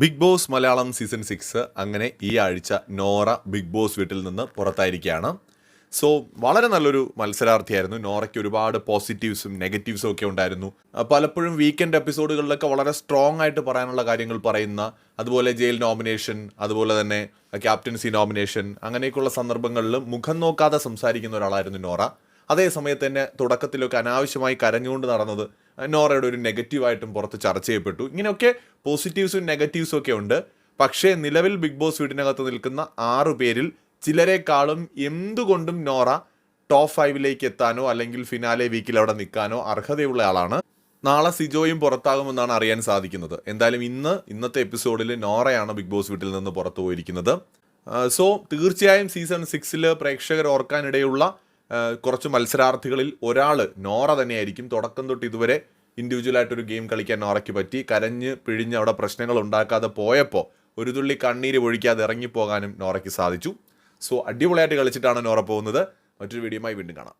Bigg Boss Malayalam season six അങ്ങനെ ഈ ആഴ്ച നോറ ബിഗ് ബോസ് വീട്ടിൽ നിന്ന് പുറത്തായിരിക്കുകയാണ്. സോ വളരെ നല്ലൊരു മത്സരാർത്ഥിയായിരുന്നു. നോറയ്ക്ക് ഒരുപാട് പോസിറ്റീവ്സും നെഗറ്റീവ്സും ഒക്കെ ഉണ്ടായിരുന്നു. പലപ്പോഴും വീക്കെൻഡ് എപ്പിസോഡുകളിലൊക്കെ വളരെ സ്ട്രോങ് ആയിട്ട് പറയാനുള്ള കാര്യങ്ങൾ പറയുന്ന അതുപോലെ ജയിൽ നോമിനേഷൻ അതുപോലെ തന്നെ ക്യാപ്റ്റൻസി നോമിനേഷൻ അങ്ങനെയൊക്കെയുള്ള സന്ദർഭങ്ങളിൽ മുഖം നോക്കാതെ സംസാരിക്കുന്ന ഒരാളായിരുന്നു നോറ. അതേ സമയത്ത് തന്നെ തുടക്കത്തിലൊക്കെ അനാവശ്യമായി കരഞ്ഞുകൊണ്ട് നടന്നത് നോറയുടെ ഒരു നെഗറ്റീവായിട്ടും പുറത്ത് ചർച്ച ചെയ്യപ്പെട്ടു. ഇങ്ങനെയൊക്കെ പോസിറ്റീവ്സും നെഗറ്റീവ്സും ഒക്കെ ഉണ്ട്. പക്ഷേ നിലവിൽ ബിഗ് ബോസ് വീടിനകത്ത് നിൽക്കുന്ന ആറു പേരിൽ ചിലരെക്കാളും എന്തുകൊണ്ടും നോറ ടോപ്പ് ഫൈവിലേക്ക് എത്താനോ അല്ലെങ്കിൽ ഫിനാലെ വീക്കിൽ അവിടെ നിൽക്കാനോ അർഹതയുള്ള ആളാണ്. നാളെ സിജോയും പുറത്താകുമെന്നാണ് അറിയാൻ സാധിക്കുന്നത്. എന്തായാലും ഇന്ന് ഇന്നത്തെ എപ്പിസോഡിൽ നോറയാണ് ബിഗ് ബോസ് വീട്ടിൽ നിന്ന് പുറത്തു പോയിരിക്കുന്നത്. സോ തീർച്ചയായും സീസൺ സിക്സിൽ പ്രേക്ഷകർ ഓർക്കാനിടയുള്ള കുറച്ച് മത്സരാർത്ഥികളിൽ ഒരാൾ നോറ തന്നെയായിരിക്കും. തുടക്കം തൊട്ട് ഇതുവരെ ഇൻഡിവിജ്വലായിട്ടൊരു ഗെയിം കളിക്കാൻ നോറയ്ക്ക് പറ്റി. കരഞ്ഞ് പിഴിഞ്ഞ് അവിടെ പ്രശ്നങ്ങൾ ഉണ്ടാക്കാതെ പോയപ്പോൾ ഒരു തുള്ളി കണ്ണീര് ഒഴിക്കാതെ ഇറങ്ങിപ്പോകാനും നോറയ്ക്ക് സാധിച്ചു. സോ അടിപൊളിയായിട്ട് കളിച്ചിട്ടാണ് നോറ പോകുന്നത്. മറ്റൊരു വീഡിയോയുമായി വീണ്ടും കാണാം.